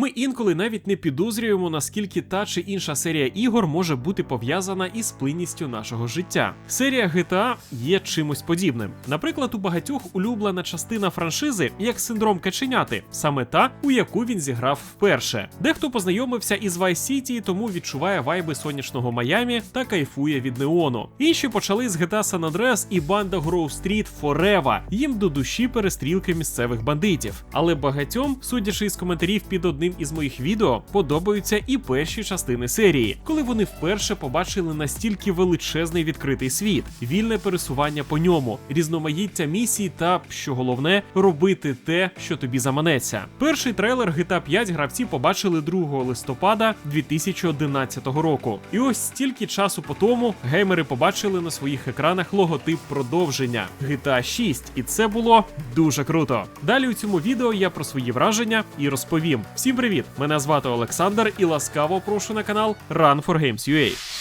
Ми інколи навіть не підозрюємо, наскільки та чи інша серія ігор може бути пов'язана із плинністю нашого життя. Серія GTA є чимось подібним. Наприклад, у багатьох улюблена частина франшизи як синдром каченяти, саме та, у яку він зіграв вперше. Дехто познайомився із Vice City, тому відчуває вайби сонячного Майамі та кайфує від неону. Інші почали з GTA San Andreas і банда Grove Street Forever. Їм до душі перестрілки місцевих бандитів. Але багатьом, судячи із коментарів під одним із моїх відео, подобаються і перші частини серії, коли вони вперше побачили настільки величезний відкритий світ, вільне пересування по ньому, різноманіття місій та, що головне, робити те, що тобі заманеться. Перший трейлер GTA 5 гравці побачили 2 листопада 2011 року. І ось стільки часу по тому геймери побачили на своїх екранах логотип продовження GTA 6, і це було дуже круто. Далі у цьому відео я про свої враження і розповім. Всім привіт! Мене звати Олександр і ласкаво прошу на канал Run for Games UA.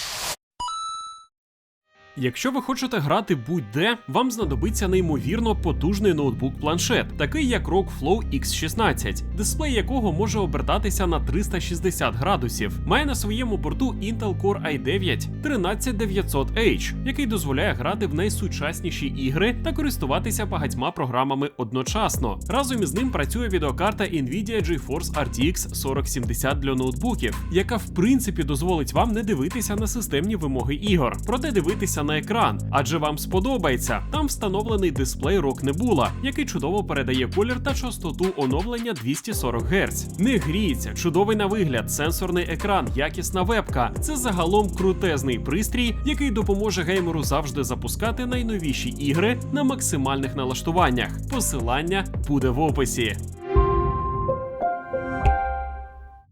Якщо ви хочете грати будь-де, вам знадобиться неймовірно потужний ноутбук-планшет, такий як ROG Flow X16, дисплей якого може обертатися на 360 градусів. Має на своєму борту Intel Core i9 13900H, який дозволяє грати в найсучасніші ігри та користуватися багатьма програмами одночасно. Разом із ним працює відеокарта Nvidia GeForce RTX 4070 для ноутбуків, яка в принципі дозволить вам не дивитися на системні вимоги ігор, проте дивитися на екран, адже вам сподобається. Там встановлений дисплей ROG Nebula, який чудово передає колір та частоту оновлення 240 Гц. Не гріється, чудовий на вигляд, сенсорний екран, якісна вебка. Це загалом крутезний пристрій, який допоможе геймеру завжди запускати найновіші ігри на максимальних налаштуваннях. Посилання буде в описі.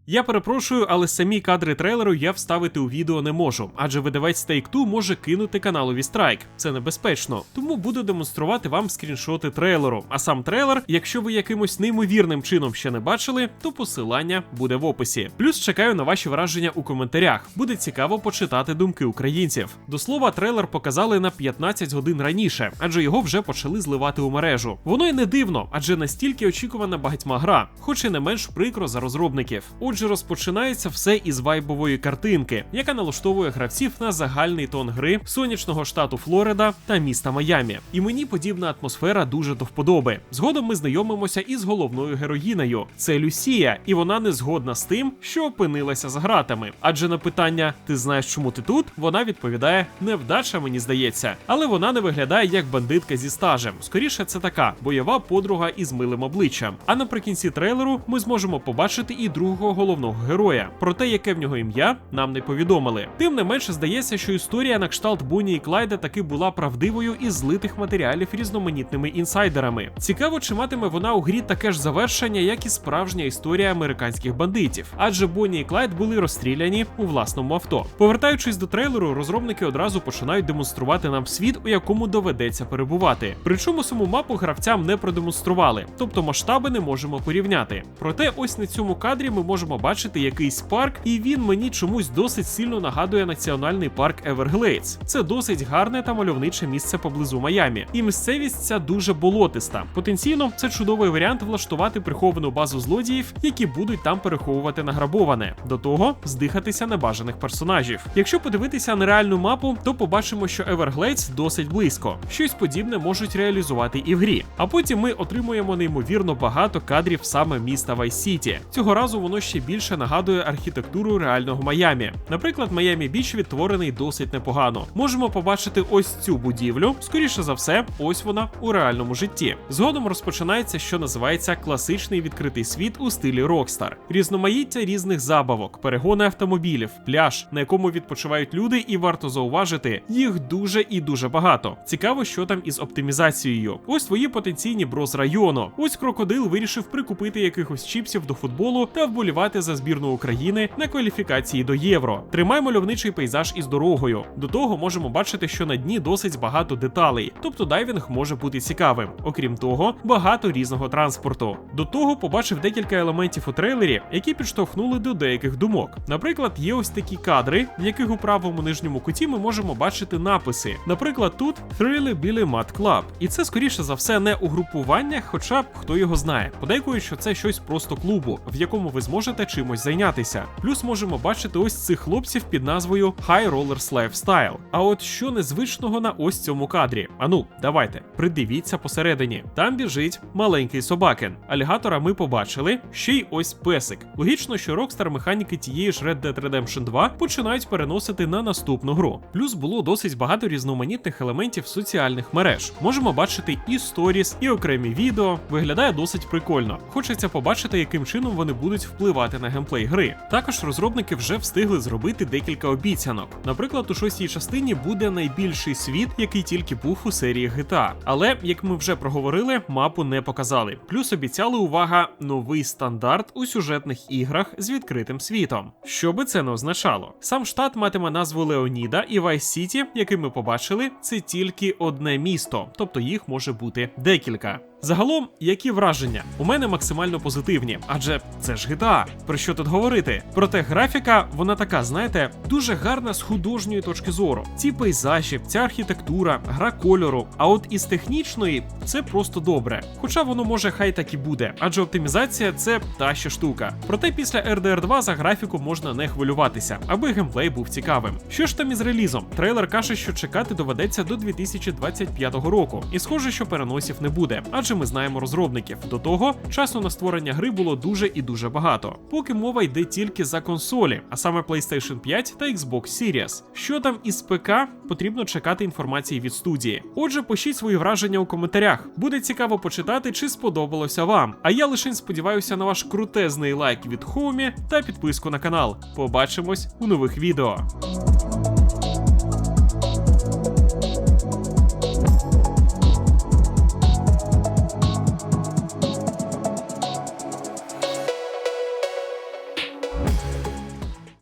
Я перепрошую, але самі кадри трейлеру я вставити у відео не можу, адже видавець Take-Two може кинути каналові страйк. Це небезпечно. Тому буду демонструвати вам скріншоти трейлеру. А сам трейлер, якщо ви якимось неймовірним чином ще не бачили, то посилання буде в описі. Плюс чекаю на ваші враження у коментарях. Буде цікаво почитати думки українців. До слова, трейлер показали на 15 годин раніше, адже його вже почали зливати у мережу. Воно й не дивно, адже настільки очікувана багатьма гра, хоч і не менш прикро за розробників. Отже, розпочинається все із вайбової картинки, яка налаштовує гравців на загальний тон гри сонячного штату Флорида та міста Майамі. І мені подібна атмосфера дуже до вподоби. Згодом ми знайомимося із головною героїнею. Це Люсія, і вона не згодна з тим, що опинилася за гратами. Адже на питання Ти знаєш, чому ти тут? Вона відповідає невдача, мені здається, але вона не виглядає як бандитка зі стажем. Скоріше, це така бойова подруга із милим обличчям. А наприкінці трейлеру ми зможемо побачити і другого головного героя. Про те, яке в нього ім'я, нам не повідомили. Тим не менше здається, що історія на кшталт Бонні і Клайда таки була правдивою із злитих матеріалів різноманітними інсайдерами. Цікаво, чи матиме вона у грі таке ж завершення, як і справжня історія американських бандитів, адже Бонні і Клайд були розстріляні у власному авто. Повертаючись до трейлеру, розробники одразу починають демонструвати нам світ, у якому доведеться перебувати. Причому саму мапу гравцям не продемонстрували, тобто масштаби не можемо порівняти. Проте, ось на цьому кадрі ми можемо бачити якийсь парк, і він мені чомусь досить сильно нагадує національний парк Everglades. Це досить гарне та мальовниче місце поблизу Майамі. І місцевість ця дуже болотиста. Потенційно, це чудовий варіант влаштувати приховану базу злодіїв, які будуть там переховувати награбоване. До того здихатися небажаних персонажів. Якщо подивитися на реальну мапу, то побачимо, що Everglades досить близько. Щось подібне можуть реалізувати і в грі. А потім ми отримуємо неймовірно багато кадрів саме міста Vice City. Цього разу воно ще більше нагадує архітектуру реального Майамі. Наприклад, Майамі Біч відтворений досить непогано. Можемо побачити ось цю будівлю. Скоріше за все, ось вона у реальному житті. Згодом розпочинається, що називається класичний відкритий світ у стилі Rockstar. Різноманіття різних забавок, перегони автомобілів, пляж, на якому відпочивають люди, і варто зауважити, їх дуже і дуже багато. Цікаво, що там із оптимізацією. Ось твої потенційні бро з району. Ось крокодил вирішив прикупити якихось чіпсів до футболу та вболівати за збірну України на кваліфікації до євро. Тримай мальовничий пейзаж із дорогою. До того можемо бачити, що на дні досить багато деталей, тобто дайвінг може бути цікавим. Окрім того, багато різного транспорту. До того побачив декілька елементів у трейлері, які підштовхнули до деяких думок. Наприклад, є ось такі кадри, в яких у правому нижньому куті ми можемо бачити написи. Наприклад, тут Thrilly Billy Mad Club. І це скоріше за все не угрупування, хоча б хто його знає. Подейкують, що це щось просто клубу, в якому ви зможете хочете чимось зайнятися. Плюс можемо бачити ось цих хлопців під назвою High Rollers Lifestyle. А от що незвичного на ось цьому кадрі? Ану, давайте, придивіться посередині. Там біжить маленький собакен. Алігатора ми побачили, ще й ось песик. Логічно, що Rockstar механіки тієї ж Red Dead Redemption 2 починають переносити на наступну гру. Плюс було досить багато різноманітних елементів соціальних мереж. Можемо бачити і сторіс, і окремі відео. Виглядає досить прикольно. Хочеться побачити, яким чином вони будуть впливати на геймплей гри. Також розробники вже встигли зробити декілька обіцянок. Наприклад, у шостій частині буде найбільший світ, який тільки був у серії GTA. Але як ми вже проговорили, мапу не показали. Плюс обіцяли увага новий стандарт у сюжетних іграх з відкритим світом. Що би це не означало? Сам штат матиме назву Леоніда і Vice City, який ми побачили, це тільки одне місто, тобто їх може бути декілька. Загалом, які враження? У мене максимально позитивні, адже це ж GTA. Про що тут говорити? Проте графіка, вона така, знаєте, дуже гарна з художньої точки зору. Ці пейзажі, ця архітектура, гра кольору. А от із технічної це просто добре. Хоча воно може хай так і буде, адже оптимізація це та ще штука. Проте після RDR 2 за графіку можна не хвилюватися, аби геймплей був цікавим. Що ж там із релізом? Трейлер каже, що чекати доведеться до 2025 року, і схоже, що переносів не буде, адже ми знаємо розробників. До того часу на створення гри було дуже і дуже багато. Поки мова йде тільки за консолі, а саме PlayStation 5 та Xbox Series. Що там із ПК, потрібно чекати інформації від студії. Отже, пишіть свої враження у коментарях. Буде цікаво почитати, чи сподобалося вам. А я лише сподіваюся на ваш крутезний лайк від Хомі та підписку на канал. Побачимось у нових відео.